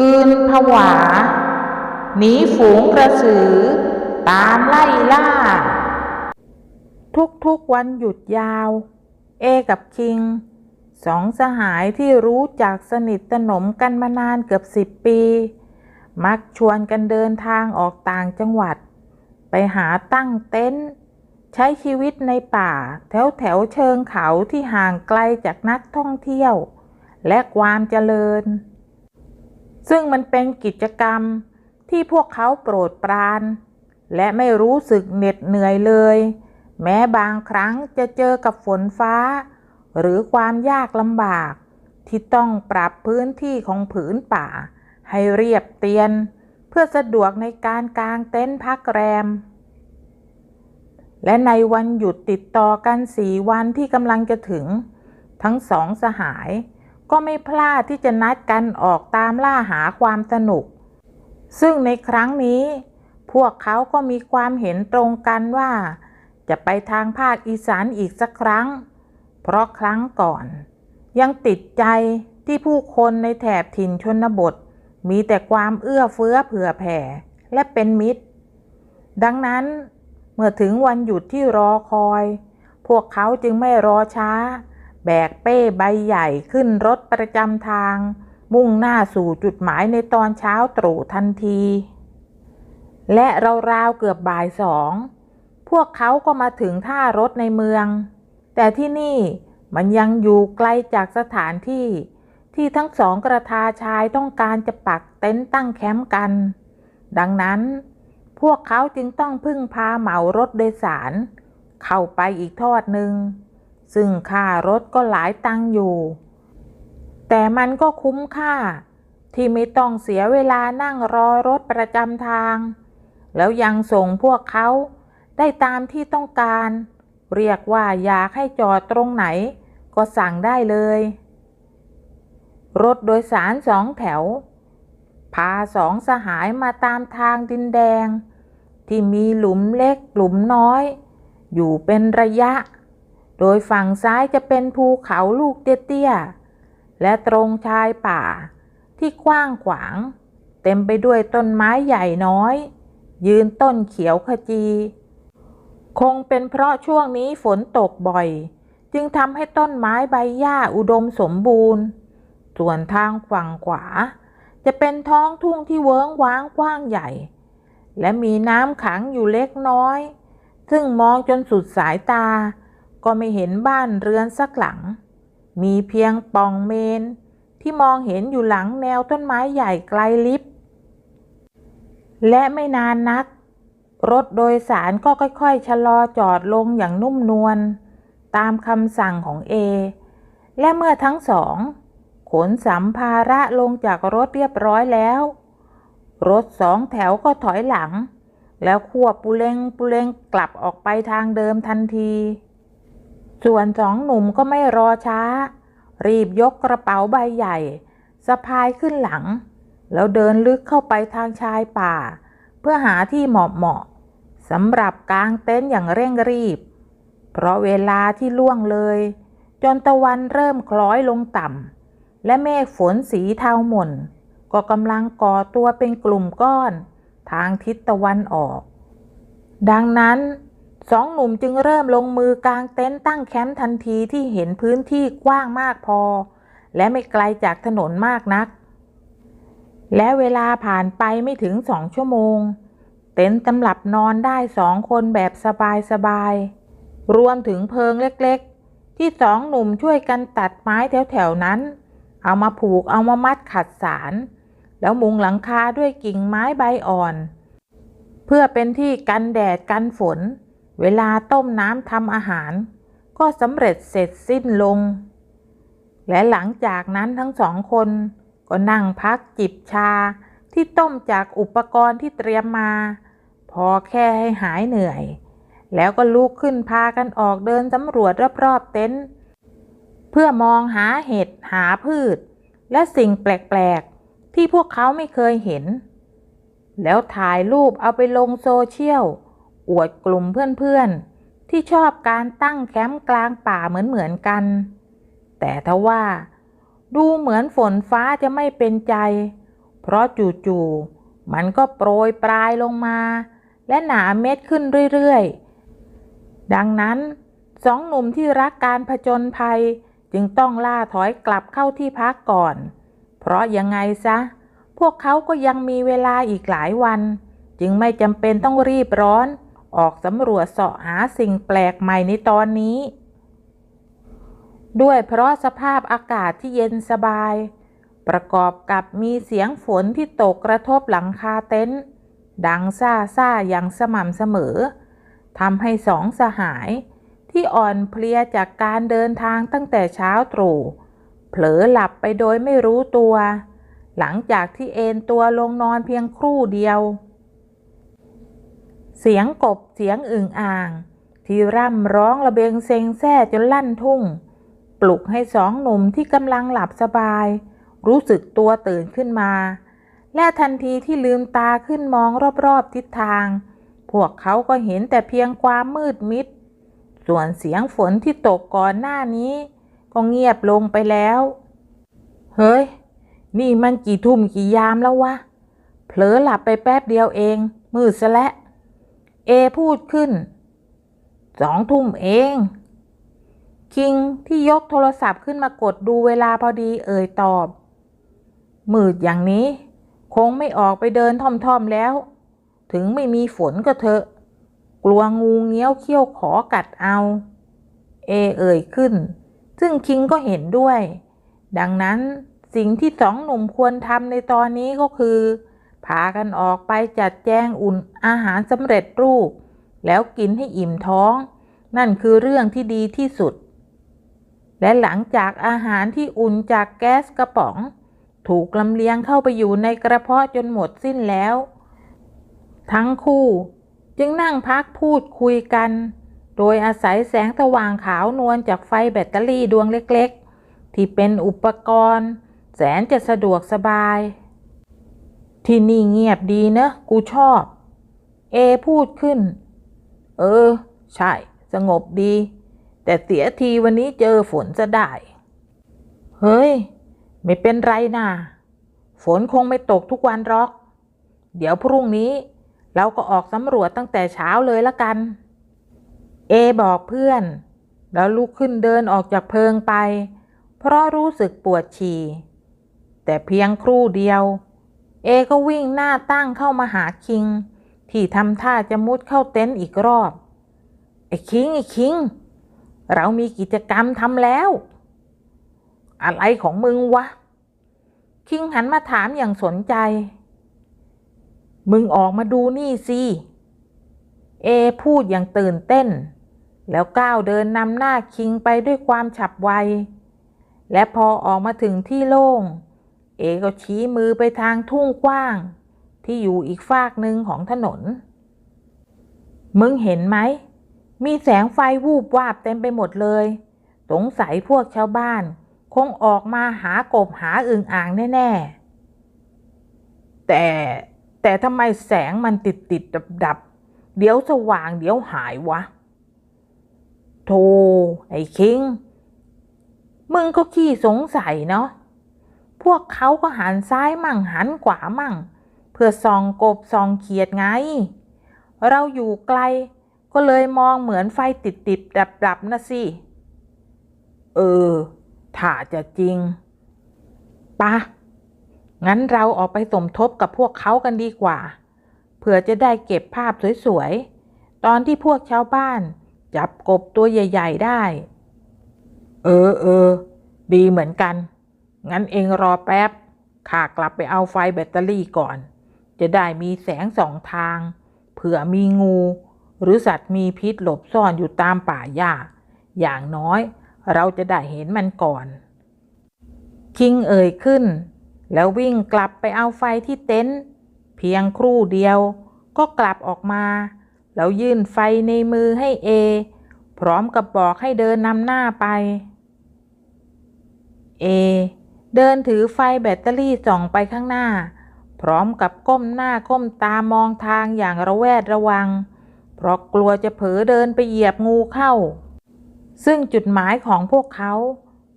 คืนผวา หนีฝูงกระสือ ตามไล่ล่า ทุกๆวันหยุดยาว เอกับคิง สองสหายที่รู้จักสนิทสนมกันมานานเกือบสิบปี มักชวนกันเดินทางออกต่างจังหวัด ไปหาตั้งเต็นท์ใช้ชีวิตในป่า แถวแถวเชิงเขาที่ห่างไกลจากนักท่องเที่ยว และความเจริญ ซึ่งมันเป็นกิจกรรมที่พวกเขาโปรดปราน และไม่รู้สึกเหน็ดเหนื่อยเลย แม้บางครั้งจะเจอกับฝนฟ้า หรือความยากลำบาก ที่ต้องปรับพื้นที่ของผืนป่า ให้เรียบเตียน เพื่อสะดวกในการกางเต็นท์พักแรม และในวันหยุดติดต่อกันสี่วันที่กำลังจะถึง ทั้งสองสหาย ก็ไม่พลาดที่จะนัดกันออกตามล่าหาความสนุก ซึ่งในครั้งนี้ พวกเขาก็มีความเห็นตรงกันว่า จะไปทางภาคอีสานอีกสักครั้ง เพราะครั้งก่อน ยังติดใจที่ผู้คนในแถบถิ่นชนบท มีแต่ความเอื้อเฟื้อเผื่อแผ่ และเป็นมิตร ดังนั้นเมื่อถึงวันหยุดที่รอคอย พวกเขาจึงไม่รอช้า แบกเป้ใบใหญ่ขึ้นรถประจำทาง มุ่งหน้าสู่จุดหมายในตอนเช้าตรู่ทันที และราวๆเกือบบ่ายสอง พวกเขาก็มาถึงท่ารถในเมือง แต่ที่นี่มันยังอยู่ไกลจากสถานที่ที่ทั้งสองกระทาชายต้องการจะปักเต็นท์ตั้งแคมป์กัน ดังนั้น พวกเขาจึงต้องพึ่งพาเหมารถโดยสาร เข้าไปอีกทอดหนึ่ง ซึ่งค่ารถก็หลายตังค์อยู่ แต่มันก็คุ้มค่า ที่ไม่ต้องเสียเวลานั่งรอรถประจำทาง แล้วยังส่งพวกเขาได้ตามที่ต้องการ เรียกว่าอยากให้จอดตรงไหน ก็สั่งได้เลย รถโดยสารสองแถว พาสองสหายมาตามทางดินแดง ที่มีหลุมเล็กหลุมน้อย อยู่เป็นระยะ โดยฝั่งซ้ายจะเป็นภูเขาลูกเตี้ยๆ และตรงชายป่าที่กว้างขวาง เต็มไปด้วยต้นไม้ใหญ่น้อย ยืนต้นเขียวขจี คงเป็นเพราะช่วงนี้ฝนตกบ่อย จึงทำให้ต้นไม้ใบหญ้าอุดมสมบูรณ์ ส่วนทางฝั่งขวา จะเป็นท้องทุ่งที่เวิ้งว้างกว้างใหญ่ และมีน้ำขังอยู่เล็กน้อย ซึ่งมองจนสุดสายตา ก็ไม่เห็นบ้านเรือนสักหลัง มีเพียงป่องเมน ที่มองเห็นอยู่หลังแนวต้นไม้ใหญ่ไกลลิบ และไม่นานนัก รถโดยสารก็ค่อยๆชะลอจอดลงอย่างนุ่มนวลตามคำสั่งของเอ และเมื่อทั้งสอง ขนสัมภาระลงจากรถเรียบร้อยแล้ว รถสองแถวก็ถอยหลัง แล้วควบปุเลงปุเลงกลับออกไปทางเดิมทันที ส่วนสองหนุ่มก็ไม่รอช้า รีบยกกระเป๋าใบใหญ่สะพายขึ้นหลัง แล้วเดินลึกเข้าไปทางชายป่า เพื่อหาที่เหมาะเหมาะสำหรับกางเต็นท์อย่างเร่งรีบ เพราะเวลาที่ล่วงเลย จนตะวันเริ่มคล้อยลงต่ำและเมฆฝนสีเทาหม่น ก็กำลังก่อตัวเป็นกลุ่มก้อน ทางทิศตะวันออก ดังนั้น สองหนุ่มจึงเริ่มลงมือกางเต็นท์ตั้งแคมป์ทันทีที่เห็นพื้นที่กว้างมากพอ และไม่ไกลจากถนนมากนัก และเวลาผ่านไปไม่ถึงสองชั่วโมง เต็นท์ตำรับนอนได้สองคนแบบสบายๆ รวมถึงเพิงเล็กๆ ที่สองหนุ่มช่วยกันตัดไม้แถวๆนั้น เอามาผูกเอามามัดขัดสาร แล้วมุงหลังคาด้วยกิ่งไม้ใบอ่อน เพื่อเป็นที่กันแดดกันฝน เวลาต้มน้ำทำอาหาร ก็สำเร็จเสร็จสิ้นลง และหลังจากนั้นทั้งสองคนก็นั่งพักจิบชาที่ต้มจากอุปกรณ์ที่เตรียมมา พอแค่ให้หายเหนื่อย แล้วก็ลุกขึ้นพากันออกเดินสำรวจรอบๆเต็นท์เพื่อมองหาเห็ดหาพืช และสิ่งแปลกๆ ที่พวกเขาไม่เคยเห็น แล้วถ่ายรูปเอาไปลงโซเชียล อวดกลุ่มเพื่อนๆ ที่ชอบการตั้งแคมป์กลางป่าเหมือนๆกัน แต่ทว่า ดูเหมือนฝนฟ้าจะไม่เป็นใจ เพราะจู่ๆมันก็โปรยปลายลงมา และหนาเม็ดขึ้นเรื่อยๆ ดังนั้นสองหนุ่มที่รักการผจญภัยจึงต้องล่าถอยกลับเข้าที่พักก่อน เพราะยังไงซะ พวกเขาก็ยังมีเวลาอีกหลายวัน จึงไม่จำเป็นต้องรีบร้อน ออกสำรวจเสาะหาสิ่งแปลกใหม่ในตอนนี้ ด้วยเพราะสภาพอากาศที่เย็นสบาย ประกอบกับมีเสียงฝนที่ตกกระทบหลังคาเต็นท์ดังซ่าซ่าอย่างสม่ำเสมอทำให้สองสหายที่อ่อนเพลียจากการเดินทางตั้งแต่เช้าตรู่เผลอหลับไปโดยไม่รู้ตัว หลังจากที่เอนตัวลงนอนเพียงครู่เดียว เสียงกบเสียงอึ่งอ่าง ที่ร่ำร้องระเบงเซ็งแซ่จนลั่นทุ่ง ปลุกให้สองหนุ่มที่กำลังหลับสบาย รู้สึกตัวตื่นขึ้นมา และทันทีที่ลืมตาขึ้นมองรอบๆทิศทาง พวกเขาก็เห็นแต่เพียงความมืดมิด ส่วนเสียงฝนที่ตกก่อนหน้านี้ ก็เงียบลงไปแล้ว เฮ้ย นี่มันกี่ทุ่มกี่ยามแล้ววะ เผลอหลับไปแป๊บเดียวเอง มืดซะและ้ว เอพูดขึ้น สองทุ่มเอง คิงที่ยกโทรศัพท์ขึ้นมากดดูเวลาพอดีเอ่ยตอบ มืดอย่างนี้ คงไม่ออกไปเดินท่อมๆแล้ว ถึงไม่มีฝนก็เถอะ กลัวงูเงี้ยวเขี้ยวขอกัดเอา เอเอ่ยขึ้น ซึ่งคิงก็เห็นด้วย ดังนั้นสิ่งที่สองหนุ่มควรทำในตอนนี้ก็คือ พากันออกไปจัดแจงอุ่นอาหารสำเร็จรูป แล้วกินให้อิ่มท้อง นั่นคือเรื่องที่ดีที่สุด และหลังจากอาหารที่อุ่นจากแก๊สกระป๋อง ถูกลำเลียงเข้าไปอยู่ในกระเพาะจนหมดสิ้นแล้ว ทั้งคู่จึงนั่งพักพูดคุยกัน โดยอาศัยแสงสว่างขาวนวลจากไฟแบตเตอรี่ดวงเล็กๆ ที่เป็นอุปกรณ์ แสนจะสะดวกสบาย ที่นี่เงียบดีเนะกูชอบ เอพูดขึ้น เออ ใช่ สงบดี แต่เสียทีวันนี้เจอฝนจะได้ เฮ้ย ไม่เป็นไรนะ่ะฝนคงไม่ตกทุกวันหรอก เดี๋ยวพรุ่งนี้ เราก็ออกสำรวจตั้งแต่เช้าเลยละกัน เอบอกเพื่อน แล้วลุกขึ้นเดินออกจากเพิงไป เพราะรู้สึกปวดฉี่ แต่เพียงครู่เดียว เอก็วิ่งหน้าตั้งเข้ามาหาคิง ที่ทำท่าจะมุดเข้าเต็นท์อีกรอบ ไอ้คิงไอ้คิง เรามีกิจกรรมทำแล้ว อะไรของมึงวะ คิงหันมาถามอย่างสนใจ มึงออกมาดูนี่สิเอพูดอย่างตื่นเต้น แล้วก้าวเดินนำหน้าคิงไปด้วยความฉับไว และพอออกมาถึงที่โล่ง เอก็ชี้มือไปทางทุ่งกว้าง ที่อยู่อีกฟากหนึ่งของถนน มึงเห็นไหม มีแสงไฟวูบวาบเต็มไปหมดเลย สงสัยพวกชาวบ้าน คงออกมาหากบหาอึ่งอ่างแน่ ๆ แต่แต่ทำไมแสงมันติดติดดับดับ เดี๋ยวสว่างเดี๋ยวหายวะ โธ่ไอ้คิง มึงก็ขี้สงสัยเนาะ วกเขาก็หันซ้ายมั่งหันขวามั่ง เพื่อส่องกบส่องเขียดไง เราอยู่ไกล ก็เลยมองเหมือนไฟติดติดดับดับนะสิ เออ ถ้าจะจริงปะงั้นเราออกไปสมทบกับพวกเขากันดีกว่าเพื่อจะได้เก็บภาพสวยๆ ตอนที่พวกชาวบ้าน จับกบตัวใหญ่ ๆ ได้ เออเออ ดีเหมือนกัน งั้นเองรอแป๊บข้ากลับไปเอาไฟแบตเตอรี่ก่อน จะได้มีแสงสองทาง เผื่อมีงู หรือสัตว์มีพิษหลบซ่อนอยู่ตามป่าหญ้า อย่างน้อยเราจะได้เห็นมันก่อน คิงเอ่ยขึ้น แล้ววิ่งกลับไปเอาไฟที่เต็นท์เพียงครู่เดียวก็กลับออกมา แล้วยื่นไฟในมือให้เอ พร้อมกับบอกให้เดินนำหน้าไป เอ เดินถือไฟแบตเตอรี่ส่องไปข้างหน้า พร้อมกับก้มหน้าก้มตามองทางอย่างระแวดระวัง เพราะกลัวจะเผลอเดินไปเหยียบงูเข้า ซึ่งจุดหมายของพวกเขา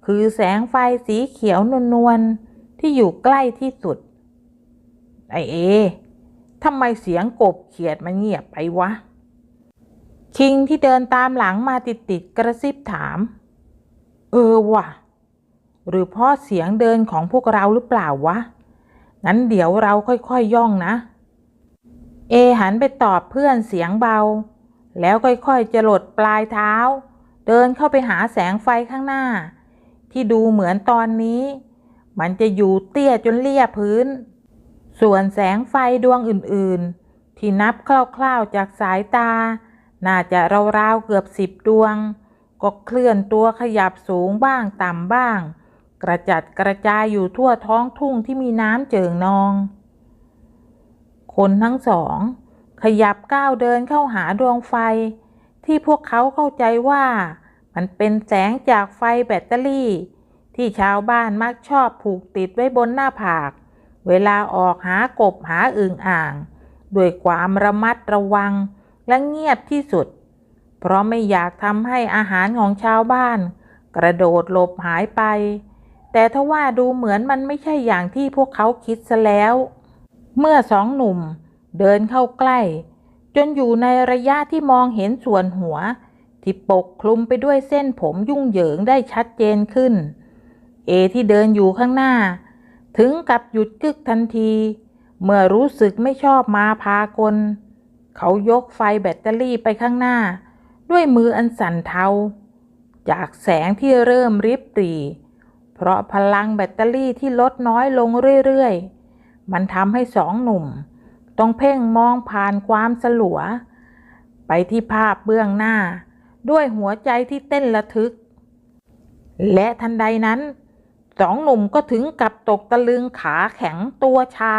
คือแสงไฟสีเขียวนวลๆที่อยู่ใกล้ที่สุด ไอเอทำไมเสียงกบเขียดมันเงียบไปวะ คิงที่เดินตามหลังมาติดๆกระซิบถาม เออว่ะ หรือเพราะเสียงเดินของพวกเราหรือเปล่าวะงั้นเดี๋ยวเราค่อยๆยย่องนะ เอหันไปตอบเพื่อนเสียงเบา แล้วค่อยๆจะหลดปลายเท้า เดินเข้าไปหาแสงไฟข้างหน้า ที่ดูเหมือนตอนนี้ มันจะอยู่เตี้ยจนเลี่ยพื้น ส่วนแสงไฟดวงอื่นๆ ที่นับคร่าวๆจากสายตา น่าจะราวๆเกือบสิบดวง ก็เคลื่อนตัวขยับสูงบ้างต่ำบ้าง กระจัดกระจายอยู่ทั่วท้องทุ่งที่มีน้ำเจิ่งนอง คนทั้งสอง ขยับก้าวเดินเข้าหาดวงไฟ ที่พวกเขาเข้าใจว่า มันเป็นแสงจากไฟแบตเตอรี่ ที่ชาวบ้านมักชอบผูกติดไว้บนหน้าผาก เวลาออกหากบหาอึ่งอ่างด้วยความระมัดระวังและเงียบที่สุด เพราะไม่อยากทำให้อาหารของชาวบ้าน กระโดดหลบหายไป แต่ทว่าดูเหมือนมันไม่ใช่อย่างที่พวกเขาคิดซะแล้ว เมื่อสองหนุ่มเดินเข้าใกล้ จนอยู่ในระยะที่มองเห็นส่วนหัว ที่ปกคลุมไปด้วยเส้นผมยุ่งเหยิงได้ชัดเจนขึ้น เอที่เดินอยู่ข้างหน้า ถึงกับหยุดกึกทันที เมื่อรู้สึกไม่ชอบมาพากล เขายกไฟแบตเตอรี่ไปข้างหน้า ด้วยมืออันสั่นเทา จากแสงที่เริ่มริบหรี่ เพราะพลังแบตเตอรี่ที่ลดน้อยลงเรื่อยๆ มันทำให้สองหนุ่ม ต้องเพ่งมองผ่านความสลัว ไปที่ภาพเบื้องหน้า ด้วยหัวใจที่เต้นระทึก และทันใดนั้นสองหนุ่มก็ถึงกับตกตะลึงขาแข็งตัวชา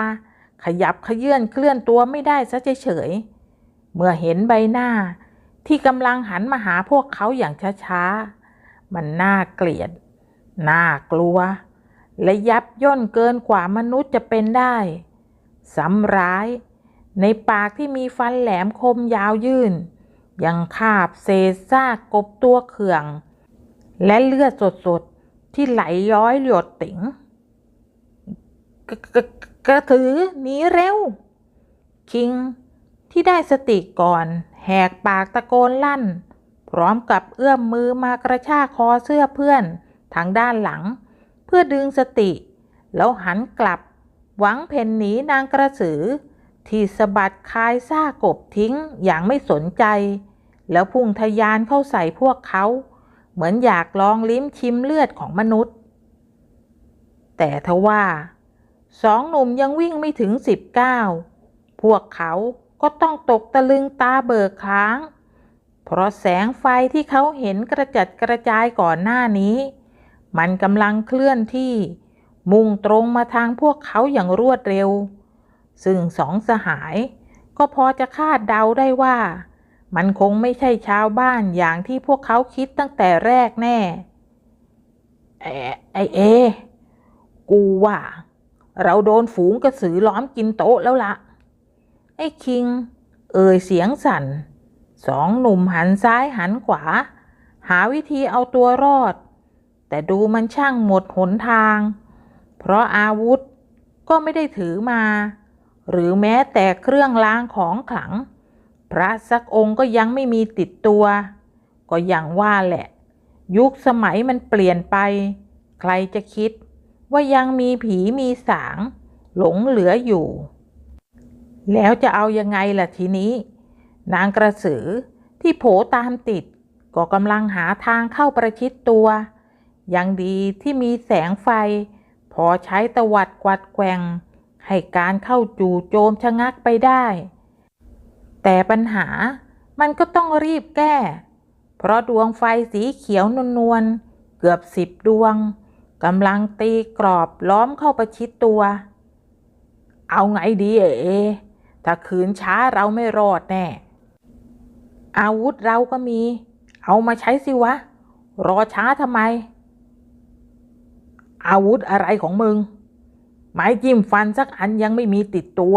ขยับขยื่นเคลื่อนตัวไม่ได้ซะเฉยๆเมื่อเห็นใบหน้าที่กำลังหันมาหาพวกเขาอย่างช้าๆ มันน่าเกลียด น่ากลัว และยับย่นเกินกว่ามนุษย์จะเป็นได้ซ้ำร้าย ในปากที่มีฟันแหลมคมยาวยื่น ยังคาบเศษซากกบตัวเขื่อง และเลือดสดๆ ที่ไหลย้อยหยดติ๋งกกกกระถือหนีเร็ว คิงที่ได้สติก่อน แหกปากตะโกนลั่น พร้อมกับเอื้อมมือมากระชากคอเสื้อเพื่อน ทางด้านหลัง เพื่อดึงสติ แล้วหันกลับ หวังเพ่นหนีนางกระสือ ที่สะบัดคายซ่ากบทิ้งอย่างไม่สนใจ แล้วพุ่งทะยานเข้าใส่พวกเขา เหมือนอยากลองลิ้มชิมเลือดของมนุษย์ แต่ทว่าสองหนุ่มยังวิ่งไม่ถึงสิบเก้าพวกเขาก็ต้องตกตะลึงตาเบิกค้าง เพราะแสงไฟที่เขาเห็นกระจัดกระจายก่อนหน้านี้ มันกำลังเคลื่อนที่ มุ่งตรงมาทางพวกเขาอย่างรวดเร็ว ซึ่งสองสหายก็พอจะคาดเดาได้ว่า มันคงไม่ใช่ชาวบ้านอย่างที่พวกเขาคิดตั้งแต่แรกแน่ไอ้ไอเอ กูว่า เราโดนฝูงกระสือล้อมกินโต๊ะแล้วละไอ้คิง เอ่ยเสียงสั่น สองหนุ่มหันซ้ายหันขวา หาวิธีเอาตัวรอด แต่ดูมันช่างหมดหนทาง เพราะอาวุธก็ไม่ได้ถือมา หรือแม้แต่เครื่องล้างของขลัง พระสักองค์ก็ยังไม่มีติดตัว ก็อย่างว่าแหละ ยุคสมัยมันเปลี่ยนไป ใครจะคิดว่ายังมีผีมีสาง หลงเหลืออยู่ แล้วจะเอายังไงล่ะทีนี้ นางกระสือที่โผตามติด ก็กำลังหาทางเข้าประชิดตัว ยังดีที่มีแสงไฟ พอใช้ตวัดกวัดแกว่ง ให้การเข้าจู่โจมชะงักไปได้ แต่ปัญหามันก็ต้องรีบแก้ เพราะดวงไฟสีเขียวนวลๆเกือบสิบดวงกำลังตีกรอบล้อมเข้าประชิดตัว เอาไงดีเอถ้าคืนช้าเราไม่รอดแน่ อาวุธเราก็มี เอามาใช้สิวะ รอช้าทำไม อาวุธอะไรของมึง ไม้จิ้มฟันสักอันยังไม่มีติดตัว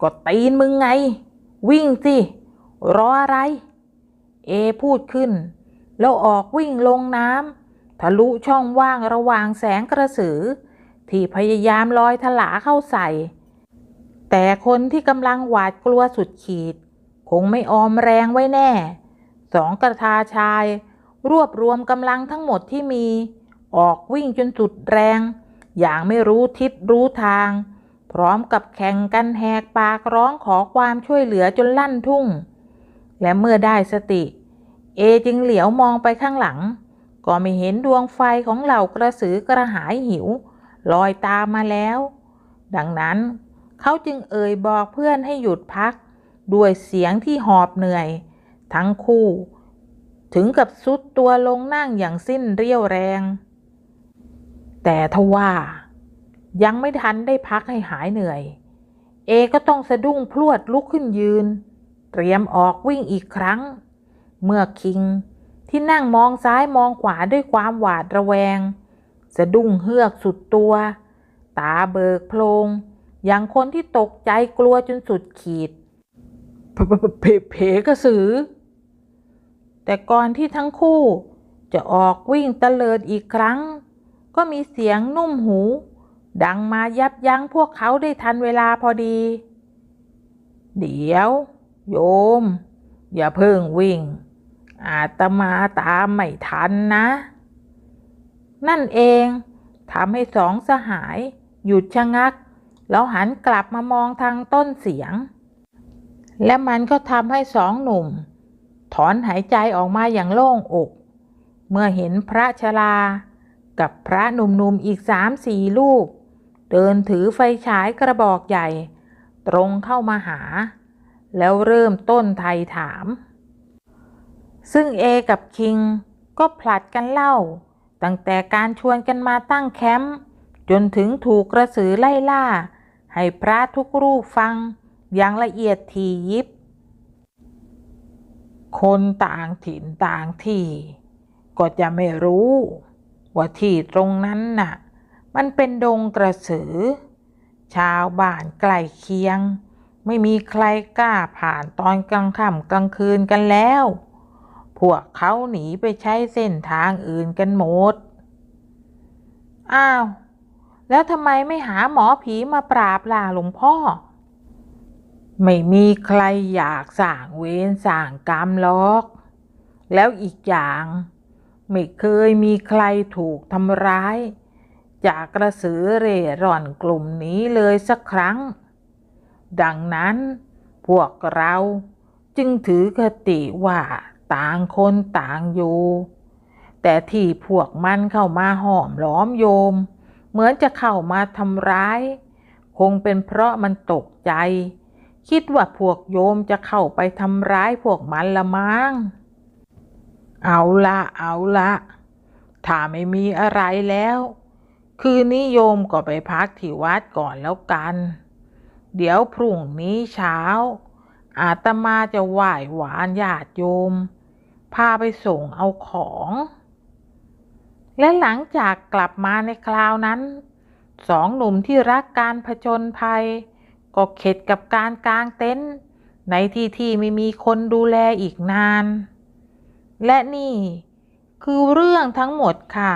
ก็ตีนมึงไง วิ่งสิ รออะไร เอพูดขึ้น แล้วออกวิ่งลงน้ำทะลุช่องว่างระหว่างแสงกระสือ ที่พยายามลอยถลาเข้าใส่ แต่คนที่กำลังหวาดกลัวสุดขีด คงไม่ออมแรงไว้แน่ สองกระทาชาย รวบรวมกำลังทั้งหมดที่มี ออกวิ่งจนสุดแรง อย่างไม่รู้ทิศรู้ทาง พร้อมกับแข่งกันแหกปากร้องขอความช่วยเหลือจนลั่นทุ่ง และเมื่อได้สติ เอจึงเหลียวมองไปข้างหลัง ก็ไม่เห็นดวงไฟของเหล่ากระสือกระหายหิว ลอยตามมาแล้ว ดังนั้นเขาจึงเอ่ยบอกเพื่อนให้หยุดพัก ด้วยเสียงที่หอบเหนื่อย ทั้งคู่ ถึงกับซุดตัวลงนั่งอย่างสิ้นเรี่ยวแรง แต่ทว่ายังไม่ทันได้พักให้หายเหนื่อย เอก็ต้องสะดุ้งพลวดลุกขึ้นยืน เตรียมออกวิ่งอีกครั้ง เมื่อคิงที่นั่งมองซ้ายมองขวาด้วยความหวาดระแวง สะดุ้งเฮือกสุดตัว ตาเบิกโพลง อย่างคนที่ตกใจกลัวจนสุดขีดเพเพกระสือ แต่ก่อนที่ทั้งคู่จะออกวิ่งตะเลิดอีกครั้ง ก็มีเสียงนุ่มหู ดังมายับยั้งพวกเขาได้ทันเวลาพอดี เดี๋ยว โยม อย่าเพิ่งวิ่ง อาตมาตามไม่ทันนะ นั่นเองทำให้สองสหาย หยุดชะงัก แล้วหันกลับมามองทางต้นเสียง และมันก็ทำให้สองหนุ่ม ถอนหายใจออกมาอย่างโล่งอก เมื่อเห็นพระชรา กับพระหนุ่มๆอีกสามสี่ลูก เดินถือไฟฉายกระบอกใหญ่ ตรงเข้ามาหา แล้วเริ่มต้นไทยถาม ซึ่งเอกับคิงก็ผลัดกันเล่า ตั้งแต่การชวนกันมาตั้งแคมป์จนถึงถูกกระสือไล่ล่า ให้พระทุกรูปฟังอย่างละเอียดถี่ยิบ คนต่างถิ่นต่างที่ ก็จะไม่รู้ ว่าที่ตรงนั้นน่ะ มันเป็นดงกระสือ ชาวบ้านใกล้เคียง ไม่มีใครกล้าผ่านตอนกลางค่ำกลางคืนกันแล้ว พวกเขาหนีไปใช้เส้นทางอื่นกันหมด อ้าว แล้วทำไมไม่หาหมอผีมาปราบล่ะหลวงพ่อ ไม่มีใครอยากสร้างเวรสร้างกรรมหรอก แล้วอีกอย่าง ไม่เคยมีใครถูกทำร้าย จากกระสือเร่ร่อนกลุ่มนี้เลยสักครั้ง ดังนั้นพวกเราจึงถือคติว่าต่างคนต่างอยู่ แต่ที่พวกมันเข้ามาห้อมล้อมโยม เหมือนจะเข้ามาทำร้าย คงเป็นเพราะมันตกใจ คิดว่าพวกโยมจะเข้าไปทำร้ายพวกมันละมั้ง เอาละเอาละถ้าไม่มีอะไรแล้ว คืนนี้โยมก็ไปพักที่วัดก่อนแล้วกัน เดี๋ยวพรุ่งนี้เช้า อาตมาจะไหว้หวานญาติโยม พาไปส่งเอาของ และหลังจากกลับมาในคราวนั้น สองหนุ่มที่รักการผจญภัย ก็เข็ดกับการกางเต็นท์ในที่ที่ไม่มีคนดูแลอีกนาน และนี่คือเรื่องทั้งหมดค่ะ